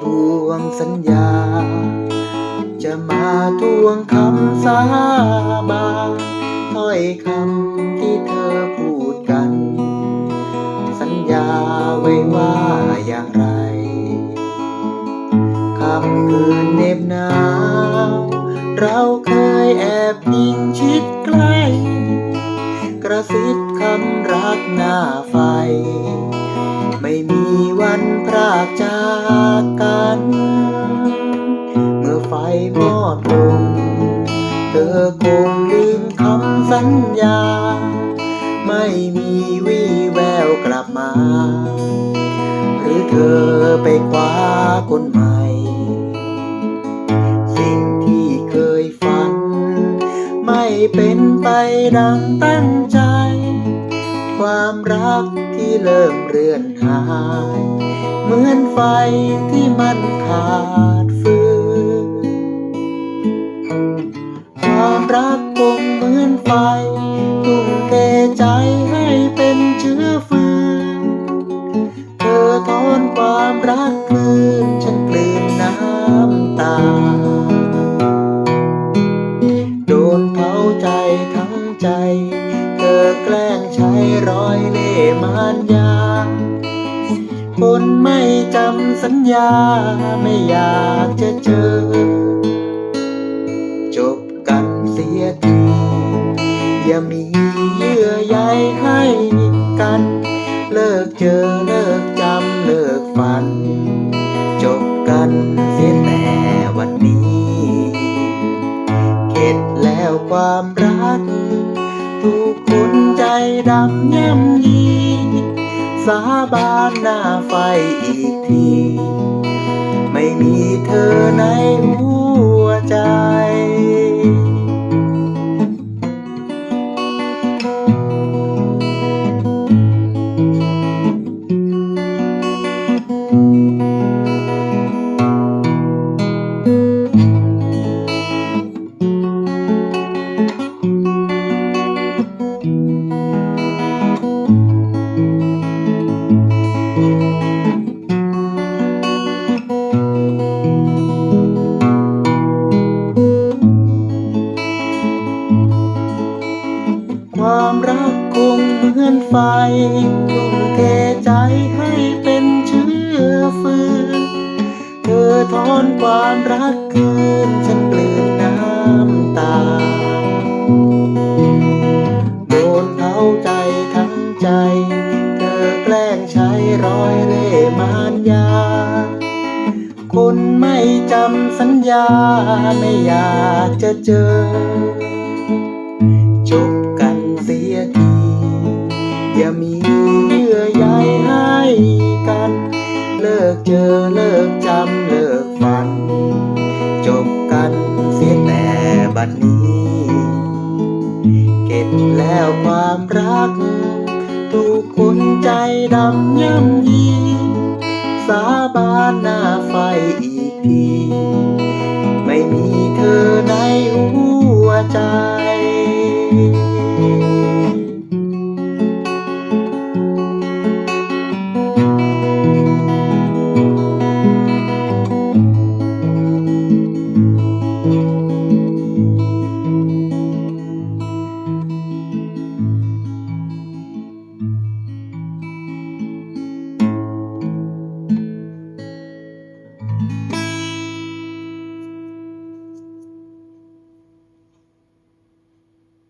ทวงสัญญา จะมาทวงคำสาบานถ้อยคำที่เธอพูดกัน สัญญาไว้ว่าอย่างไรคำคืนเน็บหนาวเราเคยแอบพิงชิดใกล้กระซิบคำรักหน้าไฟ ไม่มีวันพรากจา เธอคงลืมคำสัญญา ไม่มีวี่แววกลับมา หรือเธอไปคว้าคนใหม่ สิ่งที่เคยฝัน ไม่เป็นไปดังตั้งใจ ความรักที่เริ่มเรือนหาย เหมือนไฟที่มันขาด ใจให้เป็นเชื้อฟืน เธอทอนความรักคืนฉันกลืนน้ำตา โดนเผาใจทั้งใจ เธอแกล้งใช้รอยเล่มารยา คนไม่จำสัญญาไม่อยากจะเจอ จบกันเสียที อย่ามี เจอเลิกจำเลิกฝัน จบกันเสียแต่วันนี้เข็ดแล้วความรักทุกคนใจดำย่ำยีสาบานหน้าไฟอีกที ไม่มีเธอในหัว ความรักคืนฉันกลืนน้ำตา โดนเผาใจทั้งใจ เธอแกล้งใช้รอยเร่มานยา คนไม่จำสัญญาไม่อยากจะเจอ ดนนี้ เก็บแล้วความรัก ถูกคนใจดำย่ำยี สาบานหน้าไฟอีกที ไม่มีเธอในหัวใจ